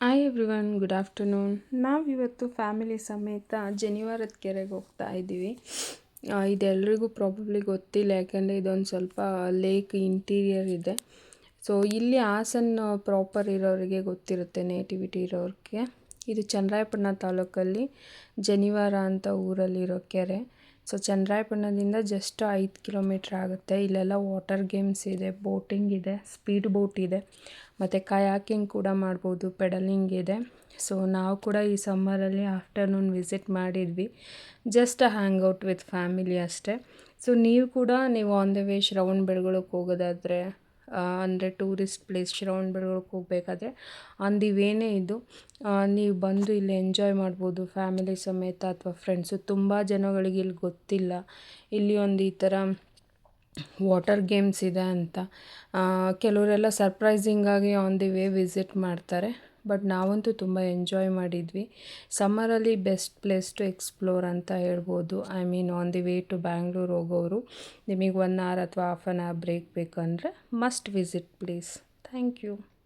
Hi everyone good afternoon ನಾವಿವತ್ತು family ಸಮೇತ ಜನಿವಾರದ ಕೆರೆಗೆ ಹೋಗ್ತಾ ಇದ್ದೀವಿ ಇದೆಲ್ಲರಿಗೂ ಪ್ರಾಬಬ್ಲಿ ಗೊತ್ತಿಲ್ಲ, ಯಾಕೆಂದರೆ ಇದೊಂದು ಸ್ವಲ್ಪ ಲೇಕ್ ಇಂಟೀರಿಯರ್ ಇದೆ. ಸೊ ಇಲ್ಲಿ ಹಾಸನ್ ಪ್ರಾಪರ್ ಇರೋರಿಗೆ ಗೊತ್ತಿರುತ್ತೆ ನೇಟಿವಿಟಿ ಇರೋರಿಗೆ. ಇದು ಚನ್ನರಾಯಪಟ್ಟಣ ತಾಲೂಕಲ್ಲಿ ಜನಿವಾರ ಅಂತ ಊರಲ್ಲಿರೋ ಕೆರೆ. ಸೊ ಚನ್ನರಾಯಪಟ್ಟಣದಿಂದ ಜಸ್ಟ್ ಐದು ಕಿಲೋಮೀಟ್ರ್ ಆಗುತ್ತೆ. ಇಲ್ಲೆಲ್ಲ ವಾಟರ್ ಗೇಮ್ಸ್ ಇದೆ, ಬೋಟಿಂಗ್ ಇದೆ, ಸ್ಪೀಡ್ ಬೋಟ್ ಇದೆ, ಮತ್ತು ಕಯಾಕಿಂಗ್ ಕೂಡ ಮಾಡ್ಬೋದು, ಪೆಡಲಿಂಗ್ ಇದೆ. ಸೊ ನಾವು ಕೂಡ ಈ ಸಮ್ಮರಲ್ಲಿ ಆಫ್ಟರ್ನೂನ್ ವಿಸಿಟ್ ಮಾಡಿದ್ವಿ. Just hang out with family ಅಷ್ಟೇ. ಸೊ ನೀವು ಕೂಡ ನೀವು ಆನ್ ದ ವೇ ಶ್ರವಣ್ ಬೆಳಗೊಳಕ್ಕೆ ಹೋಗೋದಾದರೆ ಅಂದರೆ ಟೂರಿಸ್ಟ್ ಪ್ಲೇಸ್ ಶ್ರವಣ ಬೆಳಗೊಳಕ್ಕೆ ಹೋಗಬೇಕಾದ್ರೆ ಆನ್ ದಿ ವೇನೇ ಇದು ನೀವು ಬಂದು ಇಲ್ಲಿ ಎಂಜಾಯ್ ಮಾಡ್ಬೋದು, ಫ್ಯಾಮಿಲಿ ಸಮೇತ ಅಥವಾ ಫ್ರೆಂಡ್ಸು. ತುಂಬ ಜನಗಳಿಗೆ ಇಲ್ಲಿ ಗೊತ್ತಿಲ್ಲ. ಇಲ್ಲಿ ಒಂದು ಈ ಥರ ವಾಟರ್ ಗೇಮ್ಸ್ ಇದೆ ಅಂತ. ಕೆಲವರೆಲ್ಲ ಸರ್ಪ್ರೈಸಿಂಗಾಗಿ ಆನ್ ದಿ ವೇ ವಿಸಿಟ್ ಮಾಡ್ತಾರೆ. ಬಟ್ ನಾವಂತೂ ತುಂಬ ಎಂಜಾಯ್ ಮಾಡಿದ್ವಿ. ಸಮ್ಮರಲ್ಲಿ ಬೆಸ್ಟ್ ಪ್ಲೇಸ್ ಟು ಎಕ್ಸ್ಪ್ಲೋರ್ ಅಂತ ಹೇಳ್ಬೋದು. I mean on the way to Bangalore ಹೋಗೋರು. ನಿಮಗೆ ಒನ್ ಅವರ್ ಅಥವಾ ಹಾಫ್ ಆನ್ ಅವರ್ ಬ್ರೇಕ್ ಬೇಕಂದರೆ must visit please. Thank you.